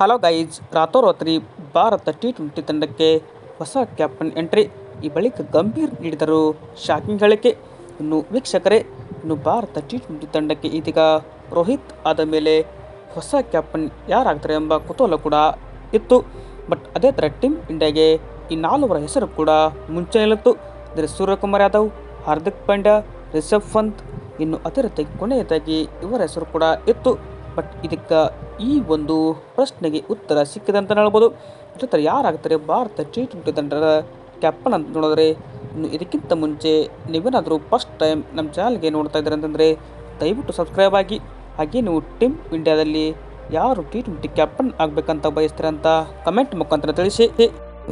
Hello ಗೈಜ್ ರಾತ್ರೋರಾತ್ರಿ Bharat T twenty ತಂಡಕ್ಕೆ ಹೊಸ ಕ್ಯಾಪ್ಟನ್ ಎಂಟ್ರಿ, ಈ ಬಳಿಕ ಗಂಭೀರ್ ನೀಡಿದರು ಶಾಕಿಂಗ್ ಹೇಳಿಕೆ. ಇನ್ನು ವೀಕ್ಷಕರೇ, ಇನ್ನು ಭಾರತ ಟಿ ಟ್ವೆಂಟಿ ತಂಡಕ್ಕೆ ಇದೀಗ ರೋಹಿತ್ ಆದ ಮೇಲೆ ಹೊಸ ಕ್ಯಾಪ್ಟನ್ ಯಾರಾಗ್ತಾರೆ ಎಂಬ ಕುತೂಹಲ ಕೂಡ ಇತ್ತು. ಬಟ್ ಅದೇ ಥರ ಟೀಮ್ ಇಂಡಿಯಾಗೆ ಈ ನಾಲ್ವರ ಹೆಸರು ಕೂಡ ಮುಂಚೆ ನಿಲ್ಲಿತ್ತು. ಅಂದರೆ ಸೂರ್ಯಕುಮಾರ್ ಯಾದವ್, ಹಾರ್ದಿಕ್ ಪಾಂಡ್ಯ, ರಿಷಬ್ ಪಂತ್, ಇನ್ನು ಅದೇ ರೀತಿ ಕೊನೆಯದಾಗಿ ಇವರ ಹೆಸರು ಕೂಡ ಇತ್ತು. ಬಟ್ ಇದಕ್ಕೆ ಈ ಒಂದು ಪ್ರಶ್ನೆಗೆ ಉತ್ತರ ಸಿಕ್ಕಿದೆ ಅಂತ ಹೇಳ್ಬೋದು. ಜೊತೆ ಯಾರಾಗ್ತಾರೆ? ಭಾರತ ಟಿ ಟ್ವೆಂಟಿ ತಂಡದ ಕ್ಯಾಪ್ಟನ್ ಅಂತ ನೋಡಿದ್ರೆ, ಇನ್ನು ಇದಕ್ಕಿಂತ ಮುಂಚೆ ನೀವೇನಾದರೂ ಫಸ್ಟ್ ಟೈಮ್ ನಮ್ಮ ಚಾನಲ್ಗೆ ನೋಡ್ತಾ ಇದ್ದೀರ ಅಂತಂದರೆ, ದಯವಿಟ್ಟು ಸಬ್ಸ್ಕ್ರೈಬ್ ಆಗಿ, ಹಾಗೆ ನೀವು ಟೀಮ್ ಇಂಡಿಯಾದಲ್ಲಿ ಯಾರು ಟಿ ಟ್ವೆಂಟಿ ಕ್ಯಾಪ್ಟನ್ ಆಗಬೇಕಂತ ಬಯಸ್ತೀರ ಅಂತ ಕಮೆಂಟ್ ಮುಖಾಂತರ ತಿಳಿಸಿ.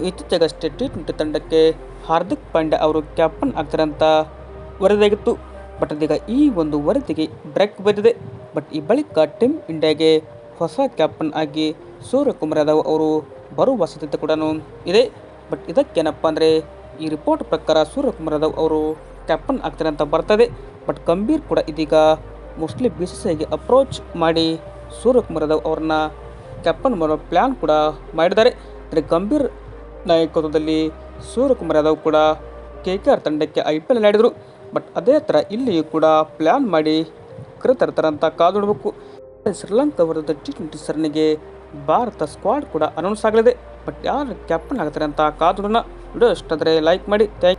ಇತ್ತೀಚೆಗಷ್ಟೇ ಟಿ ಟ್ವೆಂಟಿ ತಂಡಕ್ಕೆ ಹಾರ್ದಿಕ್ ಪಾಂಡ್ಯ ಅವರು ಕ್ಯಾಪ್ಟನ್ ಆಗ್ತಾರೆ ಅಂತ ವರದಿಯಾಗಿತ್ತು. ಬಟ್ ಅದೀಗ ಈ ಒಂದು ವರದಿಗೆ ಬ್ರೇಕ್ ಬಂದಿದೆ. ಬಟ್ ಈ ಬಳಿಕ ಟೀಮ್ ಇಂಡಿಯಾಗೆ ಹೊಸ ಕ್ಯಾಪ್ಟನ್ ಆಗಿ ಸೂರ್ಯಕುಮಾರ್ ಯಾದವ್ ಅವರು ಬರುವ ಸಾಧ್ಯತೆ ಕೂಡ ಇದೆ. ಬಟ್ ಇದಕ್ಕೇನಪ್ಪ ಅಂದರೆ ಈ ರಿಪೋರ್ಟ್ ಪ್ರಕಾರ ಸೂರ್ಯಕುಮಾರ್ ಯಾದವ್ ಅವರು ಕ್ಯಾಪ್ಟನ್ ಆಗ್ತಾರೆ ಅಂತ ಬರ್ತದೆ. ಬಟ್ ಗಂಭೀರ್ ಕೂಡ ಇದೀಗ ಮೋಸ್ಟ್ಲಿ ಬಿ ಸಿ ಸಿ ಐಗೆ ಅಪ್ರೋಚ್ ಮಾಡಿ ಸೂರ್ಯಕುಮಾರ್ ಯಾದವ್ ಅವ್ರನ್ನ ಕ್ಯಾಪ್ಟನ್ ಮಾಡೋ ಪ್ಲ್ಯಾನ್ ಕೂಡ ಮಾಡಿದ್ದಾರೆ. ಅಂದರೆ ಗಂಭೀರ್ ನಾಯಕತ್ವದಲ್ಲಿ ಸೂರ್ಯಕುಮಾರ್ ಯಾದವ್ ಕೂಡ ಕೆ ಕೆ ಆರ್ ತಂಡಕ್ಕೆ ಐ ಪಿ ಎಲ್ ಆಡಿದರು. ಬಟ್ ಅದೇ ಥರ ಇಲ್ಲಿಯೂ ಕೂಡ ಪ್ಲ್ಯಾನ್ ಮಾಡಿ ಕರೆತರ್ತಾರೆ ಅಂತ ಕಾದುಡಬೇಕು ಶ್ರೀಲಂಕಾ ವಿರುದ್ಧ ಟಿ ಟ್ವೆಂಟಿ ಸರಣಿಗೆ ಭಾರತ ಸ್ಕ್ವಾಡ್ ಕೂಡ ಅನೌನ್ಸ್ ಆಗಲಿದೆ. ಬಟ್ ಯಾರು ಕ್ಯಾಪ್ಟನ್ ಆಗ್ತಾರೆ ಅಂತ ಕಾದುಡೋಣ ವಿಡಿಯೋ ಇಷ್ಟಾದರೆ ಲೈಕ್ ಮಾಡಿ. ಥ್ಯಾಂಕ್